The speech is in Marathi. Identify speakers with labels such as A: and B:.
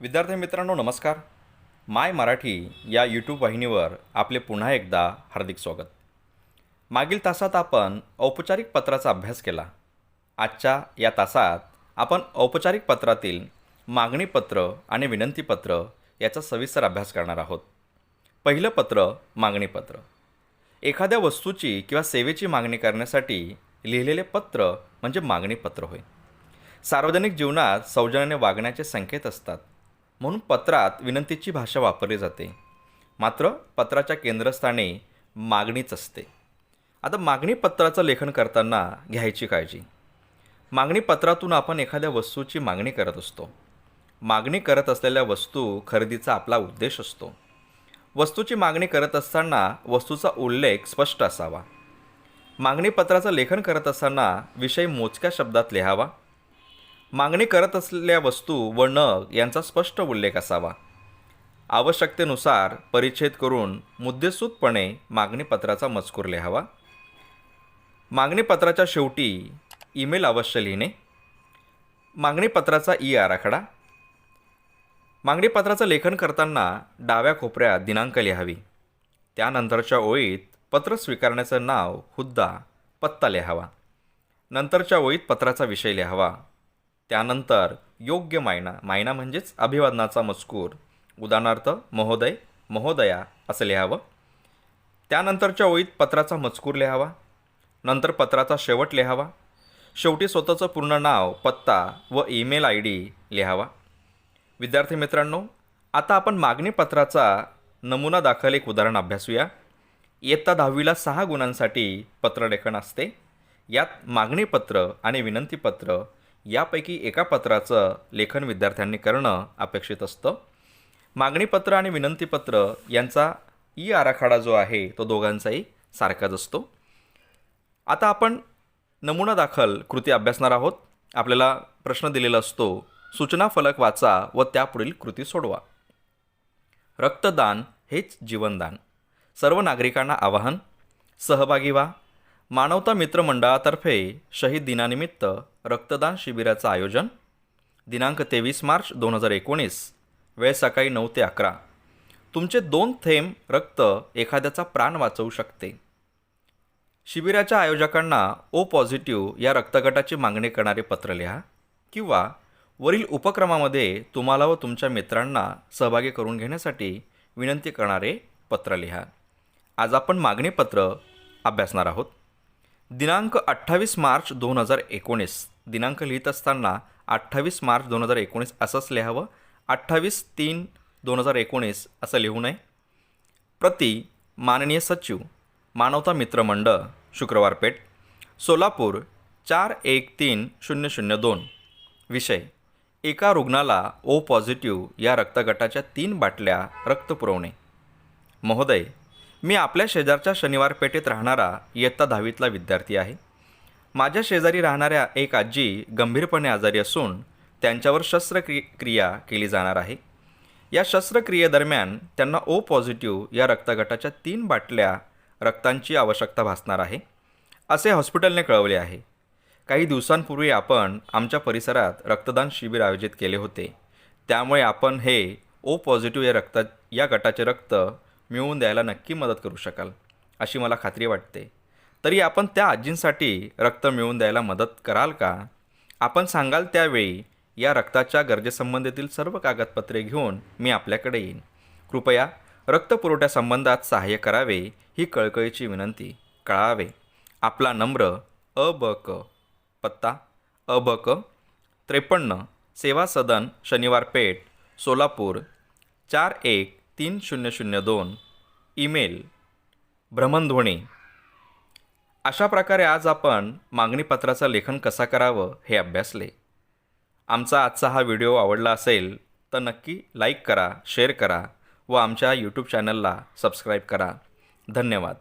A: विद्यार्थी मित्रांनो नमस्कार. माय मराठी या यूट्यूब वाहिनीवर आपले पुन्हा एकदा हार्दिक स्वागत. मागील तासात आपण औपचारिक पत्राचा अभ्यास केला. आजच्या या तासात आपण औपचारिक पत्रातील मागणीपत्र आणि विनंतीपत्र याचा सविस्तर अभ्यास करणार आहोत. पहिलं पत्र मागणीपत्र एखाद्या वस्तूची किंवा सेवेची मागणी करण्यासाठी लिहिलेले पत्र म्हणजे मागणीपत्र होय. सार्वजनिक जीवनात सौजन्याने वागण्याचे संकेत असतात. म्हणून पत्रात विनंतीची भाषा वापरली जाते. मात्र पत्राच्या केंद्रस्थानी मागणीच असते. आता मागणी पत्राचं लेखन करताना घ्यायची काळजी. मागणी पत्रातून आपण एखाद्या वस्तूची मागणी करत असतो. मागणी करत असलेल्या वस्तू खरेदीचा आपला उद्देश असतो. वस्तूची मागणी करत असताना वस्तूचा उल्लेख स्पष्ट असावा. मागणी पत्राचं लेखन करत असताना विषय मोजक्या शब्दात लिहावा. मागणी करत असलेल्या वस्तू व नग यांचा स्पष्ट उल्लेख असावा. आवश्यकतेनुसार परिच्छेद करून मुद्देसूदपणे मागणीपत्राचा मजकूर लिहावा. मागणीपत्राच्या शेवटी ईमेल अवश्य लिहिणे. मागणीपत्राचा ई आराखडा. मागणीपत्राचं लेखन करताना डाव्या कोपऱ्यात दिनांक लिहावी. त्यानंतरच्या ओळीत पत्र स्वीकारण्याचं नाव हुद्दा पत्ता लिहावा. नंतरच्या ओळीत पत्राचा विषय लिहावा. त्यानंतर योग्य मायना मायना म्हणजेच अभिवादनाचा मजकूर. उदाहरणार्थ महोदय महोदया असं लिहावं. त्यानंतरच्या ओळीत पत्राचा मजकूर लिहावा. नंतर पत्राचा शेवट लिहावा. शेवटी स्वतःचं पूर्ण नाव पत्ता व ईमेल आय डी लिहावा. विद्यार्थी मित्रांनो आता आपण मागणी पत्राचा नमुना दाखल एक उदाहरण अभ्यासूया. इयत्ता दहावीला सहा गुणांसाठी पत्रलेखन असते. यात मागणीपत्र आणि विनंतीपत्र यापैकी एका पत्राचं लेखन विद्यार्थ्यांनी करणं अपेक्षित असतं. मागणीपत्र आणि विनंतीपत्र यांचा ई आराखडा जो आहे तो दोघांचाही सारखाच असतो. आता आपण नमुना दाखल कृती अभ्यासणार आहोत. आपल्याला प्रश्न दिलेला असतो सूचना फलक वाचा व त्यापुढील कृती सोडवा. रक्तदान हेच जीवनदान. सर्व नागरिकांना आवाहन सहभागी व्हा. मानवता मित्र मंडळातर्फे शहीद दिनानिमित्त रक्तदान शिबिराचं आयोजन दिनांक तेवीस मार्च दोन हजार एकोणीस वेळ सकाळी नऊ ते अकरा. तुमचे दोन थेंब रक्त एखाद्याचा प्राण वाचवू शकते. शिबिराच्या आयोजकांना ओ पॉझिटिव्ह या रक्तगटाची मागणी करणारे पत्र लिहा किंवा वरील उपक्रमामध्ये तुम्हाला व तुमच्या मित्रांना सहभागी करून घेण्यासाठी विनंती करणारे पत्र लिहा. आज आपण मागणीपत्र अभ्यासणार आहोत. दिनांक अठ्ठावीस मार्च दोन हजार एकोणीस. दिनांक लिहित असताना अठ्ठावीस मार्च दोन हजार एकोणीस असंच लिहावं. अठ्ठावीस तीन दोन हजार एकोणीस असं लिहू नये. प्रति माननीय सचिव मानवता मित्रमंडळ शुक्रवार पेठ सोलापूर चार एक तीन शून्य शून्य दोन. विषय एका रुग्णाला ओ पॉझिटिव्ह या रक्तगटाच्या तीन बाटल्या रक्त पुरवणे. महोदय मी आपल्या शेजारच्या शनिवार पेठेत राहणारा इयत्ता दहावीतला विद्यार्थी आहे. माझ्या शेजारी राहणाऱ्या एक आजी गंभीरपणे आजारी असून त्यांच्यावर शस्त्रक्रि क्रिया केली जाणार आहे. या शस्त्रक्रियेदरम्यान त्यांना ओ पॉझिटिव्ह या रक्तगटाच्या तीन बाटल्या रक्तांची आवश्यकता भासणार आहे असे हॉस्पिटलने कळवले आहे. काही दिवसांपूर्वी आपण आमच्या परिसरात रक्तदान शिबिर आयोजित केले होते. त्यामुळे आपण हे ओ पॉझिटिव्ह या रक्त या गटाचे रक्त मिळवून द्यायला नक्की मदत करू शकाल अशी मला खात्री वाटते. तरी आपण त्या आजींसाठी रक्त मिळवून द्यायला मदत कराल का? आपण सांगाल त्यावेळी या रक्ताच्या गरजेसंबंधीतील सर्व कागदपत्रे घेऊन मी आपल्याकडे येईन. कृपया रक्तपुरवठ्यासंबंधात सहाय्य करावे ही कळकळीची विनंती. कळावे. आपला नम्र अ ब क पत्ता अ ब क त्रेपन्न सेवा सदन शनिवार पेठ सोलापूर चार एक तीन शून्य शून्य दोन ईमेल भ्रमणध्वनी अशा प्रकारे आज आपण मागणीपत्राचं लेखन कसा करावं हे अभ्यासले. आमचा आजचा हा व्हिडिओ आवडला असेल तर नक्की लाईक करा शेअर करा व आमच्या यूट्यूब चॅनलला सबस्क्राईब करा. धन्यवाद.